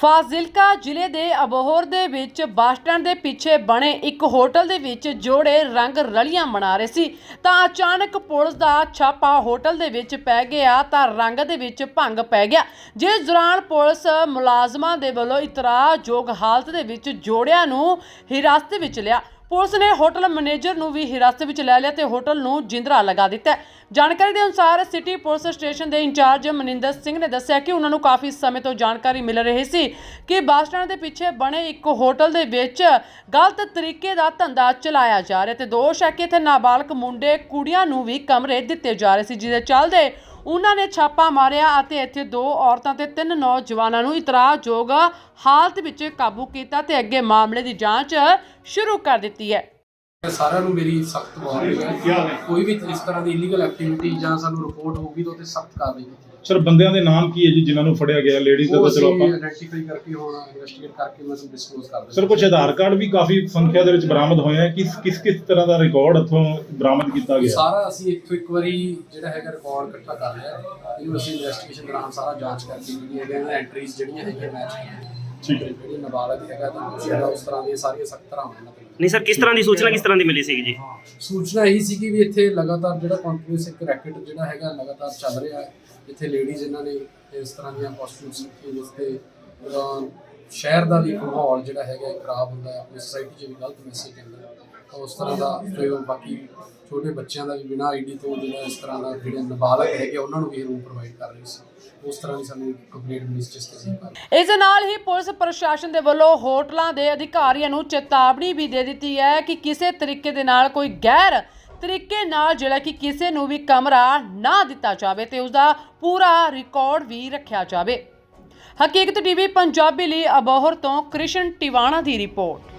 ਫਾਜ਼ਿਲਕਾ ਜ਼ਿਲ੍ਹੇ ਦੇ ਅਬੋਹਰ ਦੇ ਵਿੱਚ ਬੱਸ ਸਟੈਂਡ ਦੇ ਪਿੱਛੇ ਬਣੇ ਇੱਕ ਹੋਟਲ ਦੇ ਵਿੱਚ ਜੋੜੇ ਰੰਗ ਰਲੀਆਂ ਮਨਾ ਰਹੇ ਸੀ। ਤਾਂ ਅਚਾਨਕ ਪੁਲਿਸ ਦਾ ਛਾਪਾ ਹੋਟਲ ਦੇ ਵਿੱਚ ਪੈ ਗਿਆ ਤਾਂ ਰੰਗ ਦੇ ਵਿੱਚ ਭੰਗ ਪੈ ਗਿਆ। ਜਿਸ ਦੌਰਾਨ ਪੁਲਿਸ ਮੁਲਾਜ਼ਮਾਂ ਦੇ ਵੱਲੋਂ ਇਤਰਾਜ਼ਯੋਗ ਹਾਲਤ ਦੇ ਵਿੱਚ ਜੋੜਿਆਂ ਨੂੰ ਹਿਰਾਸਤ ਵਿੱਚ ਲਿਆ। ਪੁਲਿਸ ਨੇ ਹੋਟਲ ਮੈਨੇਜਰ ਨੂੰ ਵੀ ਹਿਰਾਸਤ ਵਿੱਚ ਲੈ ਲਿਆ ਤੇ ਹੋਟਲ ਨੂੰ ਜਿੰਦਰਾ ਲਗਾ ਦਿੱਤਾ ਜਾਣਕਾਰੀ ਦੇ ਅਨੁਸਾਰ ਸਿਟੀ ਪੁਲਿਸ ਸਟੇਸ਼ਨ ਦੇ ਇੰਚਾਰਜ ਮਨਿੰਦਰ ਸਿੰਘ ਨੇ ਦੱਸਿਆ ਕਿ ਉਹਨਾਂ ਨੂੰ ਕਾਫੀ ਸਮੇਂ ਤੋਂ ਜਾਣਕਾਰੀ ਮਿਲ ਰਹੀ ਸੀ ਕਿ ਬੱਸ ਸਟੈਂਡ ਦੇ ਪਿੱਛੇ ਬਣੇ ਇੱਕ ਹੋਟਲ ਦੇ ਵਿੱਚ ਗਲਤ ਤਰੀਕੇ ਦਾ ਧੰਦਾ ਚਲਾਇਆ ਜਾ ਰਿਹਾ ਤੇ ਦੋਸ਼ ਹੈ ਕਿ ਇੱਥੇ ਨਾਬਾਲਗ ਮੁੰਡੇ ਕੁੜੀਆਂ ਨੂੰ ਵੀ ਕਮਰੇ ਦਿੱਤੇ ਜਾ ਰਹੇ ਸੀ, ਜਿਹਦੇ ਚੱਲਦੇ ਉਹਨਾਂ ਨੇ ਛਾਪਾ ਮਾਰਿਆ ਅਤੇ ਇੱਥੇ ਦੋ ਔਰਤਾਂ ਤੇ ਤਿੰਨ ਨੌਜਵਾਨਾਂ ਨੂੰ ਇਤਰਾਜ਼ਯੋਗ ਹਾਲਤ ਵਿੱਚ ਕਾਬੂ ਕੀਤਾ ਤੇ ਅੱਗੇ ਮਾਮਲੇ ਦੀ ਜਾਂਚ ਸ਼ੁਰੂ ਕਰ ਦਿੱਤੀ ਹੈ। ਸਾਰਿਆਂ ਨੂੰ ਮੇਰੀ ਸਖਤ ਵਾਰਨਿੰਗ ਹੈ। ਕੋਈ ਵੀ ਇਸ ਤਰ੍ਹਾਂ ਦੀ ਇਲੀਗਲ ਐਕਟੀਵਿਟੀ ਜਾਂ ਸਾਨੂੰ ਰਿਪੋਰਟ ਹੋਊਗੀ ਤਾਂ ਉਹਤੇ ਸਖਤ ਕਾਰਵਾਈ ਕੀਤੀ ਸਰ ਬੰਦਿਆਂ ਦੇ ਨਾਮ ਕੀ ਹੈ ਜੀ ਜਿਨ੍ਹਾਂ ਨੂੰ ਫੜਿਆ ਗਿਆ? ਲੇਡੀਜ਼ ਦਾ ਤਾਂ ਚਲੋ ਆਪਾਂ ਆਇਡੈਂਟੀਫਾਈ ਕਰਕੇ ਹੁਣ ਇਨਵੈਸਟੀਗੇਟ ਕਰਕੇ ਮੈਂ ਤੁਹਾਨੂੰ ਡਿਸਕਲੋਜ਼ ਕਰ ਸਰ ਕੁਝ ਆਧਾਰ ਕਾਰਡ ਵੀ ਕਾਫੀ ਸੰਖਿਆ ਦੇ ਵਿੱਚ ਬਰਾਮਦ ਹੋਏ ਆ ਕਿਸ ਕਿਸ ਕਿਸ ਤਰ੍ਹਾਂ ਦਾ ਰਿਕਾਰਡ ਇੱਥੋਂ ਬਰਾਮਦ ਕੀਤਾ ਗਿਆ? ਸਾਰਾ ਅਸੀਂ ਇੱਥੋਂ ਇੱਕ ਵਾਰੀ ਜਿਹੜਾ ਹੈਗਾ ਰਿਕਾਰਡ ਇਕੱਠਾ ਕਰ ਲਿਆ ਇਹਨੂੰ ਅਸੀਂ ਇਨਵੈਸਟੀਗੇਸ਼ਨ ਦੌਰਾਨ ਸਾਰਾ ਜਾਂਚ ਕਰਕੇ ਜਿਹੜੀ ਹੈਗੀਆਂ ਐਂਟਰੀਜ਼ ਜਿਹੜੀਆਂ ਹੈਗੀਆਂ ਮੈਚ ਠੀਕ ਹੈ। ਜਿਹੜੀ ਨਾਬਾਲਗ ਹੈਗਾ ਤਾਂ ਕੁਛ ਹੈਗਾ ਉਸ ਤਰ੍ਹਾਂ ਦੀਆਂ ਸਾਰੀਆਂ ਸਖਤ ਤਰ੍ਹਾਂ ਹੋਣੀਆਂ ਨਹੀਂ ਸਰ ਕਿਸ ਤਰ੍ਹਾਂ ਦੀ ਸੂਚਨਾ ਕਿਸ ਤਰ੍ਹਾਂ ਦੀ ਮਿਲੀ ਸੀਗੀ ਜੀ? ਸੂਚਨਾ ਇਹੀ ਸੀ ਕਿ ਵੀ ਇੱਥੇ ਲਗਾਤਾਰ ਜਿਹੜਾ ਕੰਟੀਨਿਊਸ ਇੱਕ ਰੈਕਟ ਜਿਹੜਾ ਹੈਗਾ ਲਗਾਤਾਰ ਚੱਲ ਰਿਹਾ ਹੈ। ਇੱਥੇ ਲੇਡੀਜ਼ ਇਹਨਾਂ ਨੇ ਇਸ ਤਰ੍ਹਾਂ ਦੀਆਂ ਰੱਖੀਆਂ ਜਿਸ ਤੇ ਸ਼ਹਿਰ ਦਾ ਵੀ ਮਾਹੌਲ ਜਿਹੜਾ ਹੈਗਾ ਖਰਾਬ ਹੁੰਦਾ ਹੈ ਆਪਣੀ ਸੋਸਾਇਟੀ 'ਚ ਵੀ ਗਲਤ ਮੈਸੇਜ ਜਾਂਦਾ ਹੈ। ਤਾਂ ਉਸ ਤਰ੍ਹਾਂ ਦਾ ਫਿਰ ਬਾਕੀ ਛੋਟੇ ਬੱਚਿਆਂ ਦਾ ਵੀ ਬਿਨਾਂ ਆਈਡੀ ਤੋਂ ਜਿਹੜਾ ਇਸ ਤਰ੍ਹਾਂ ਦਾ ਜਿਹੜੇ ਨਾਬਾਲਗ ਹੈਗੇ ਉਹਨਾਂ ਨੂੰ ਵੀ ਰੂਮ ਪ੍ਰੋਵਾਈਡ ਕਰ ਰਹੀ ਸੀ। ਉਸ ਤਰ੍ਹਾਂ ਦੀ ਸਾਨੂੰ ਕੰਪਲੀਟ ਮਿਨਿਸਟਰਸ ਤੇ ਸੀ ਇਸ ਦੇ ਨਾਲ ਹੀ ਪੁਲਿਸ ਪ੍ਰਸ਼ਾਸਨ ਦੇ ਵੱਲੋਂ ਹੋਟਲਾਂ ਦੇ ਅਧਿਕਾਰੀਆਂ ਨੂੰ ਚੇਤਾਵਨੀ ਵੀ ਦੇ ਦਿੱਤੀ ਹੈ ਕਿ ਕਿਸੇ ਤਰੀਕੇ ਦੇ ਨਾਲ ਕੋਈ ਗੈਰ ਤਰੀਕੇ ਨਾਲ ਜਿਹੜਾ ਕਿ ਕਿਸੇ ਨੂੰ ਵੀ ਕਮਰਾ ਨਾ ਦਿੱਤਾ ਜਾਵੇ ਤੇ ਉਸ ਦਾ ਪੂਰਾ ਰਿਕਾਰਡ ਵੀ ਰੱਖਿਆ ਜਾਵੇ। ਹਕੀਕਤ ਟੀਵੀ ਪੰਜਾਬੀ ਲਈ ਅਬੋਹਰ ਤੋਂ ਕ੍ਰਿਸ਼ਨ ਟਿਵਾਣਾ ਦੀ ਰਿਪੋਰਟ।